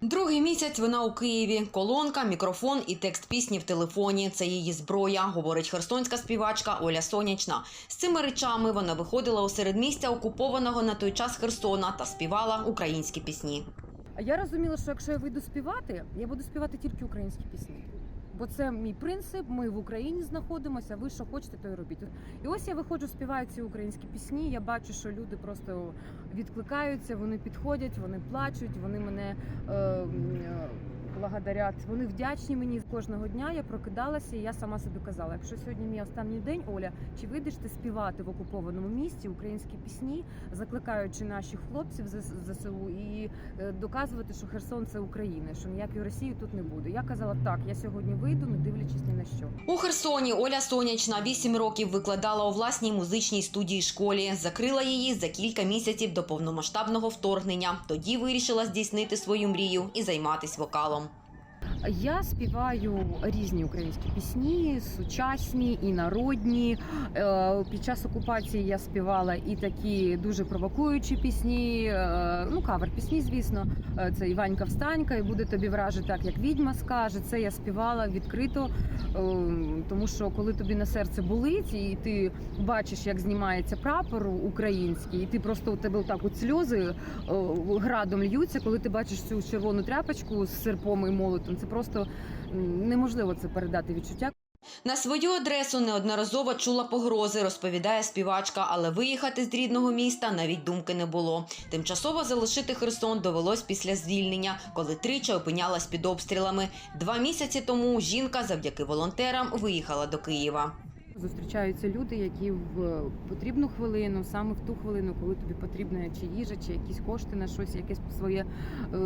Другий місяць вона у Києві. Колонка, мікрофон і текст пісні в телефоні. Це її зброя, говорить херсонська співачка Оля Сонячна. З цими речами вона виходила у середмістя окупованого на той час Херсона та співала українські пісні. Я розуміла, що якщо я вийду співати, я буду співати тільки українські пісні. Бо це мій принцип. Ми в Україні знаходимося. Ви що хочете, то й робіть. І ось я виходжу, співаю ці українські пісні. Я бачу, що люди просто відкликаються, вони підходять, вони плачуть, вони мене е, е, благодарять. Вони вдячні мені кожного дня. Я прокидалася, і я сама собі казала: якщо сьогодні мій останній день, Оля, чи вийдеш ти співати в окупованому місті українські пісні, закликаючи наших хлопців ЗСУ і е, доказувати, що Херсон це Україна, що ніякої Росії тут не буде. Я казала, так, я сьогодні вийду, не дивлячись ні на що. У Херсоні Оля Сонячна 8 років викладала у власній музичній студії школі. Закрила її за кілька місяців до повномасштабного вторгнення. Тоді вирішила здійснити свою мрію і займатися вокалом. Я співаю різні українські пісні, сучасні і народні. Е, Під час окупації я співала і такі дуже провокуючі пісні, е, ну кавер пісні, звісно. Е, Це Іванька Встанька, і буде тобі враже так, як відьма скаже. Це я співала відкрито, тому що коли тобі на серце болить, і ти бачиш, як знімається прапор український, і ти просто у тебе так от сльози градом льються, коли ти бачиш цю червону тряпочку з серпом і молотом. Це просто неможливо це передати відчуття. На свою адресу неодноразово чула погрози, розповідає співачка, але виїхати з рідного міста навіть думки не було. Тимчасово залишити Херсон довелось після звільнення, коли тричі опинялась під обстрілами. Два місяці тому жінка завдяки волонтерам виїхала до Києва. Зустрічаються люди, які в потрібну хвилину, саме в ту хвилину, коли тобі потрібна чи їжа, чи якісь кошти на щось, якесь своє е,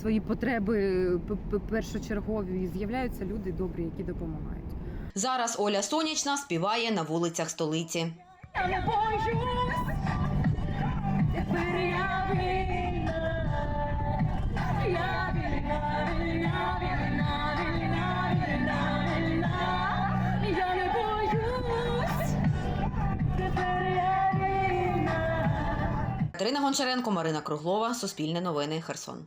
свої потреби першочергові. І з'являються люди добрі, які допомагають. Зараз Оля Сонячна співає на вулицях столиці. Я не Катерина Гончаренко, Марина Круглова, Суспільне новини, Херсон.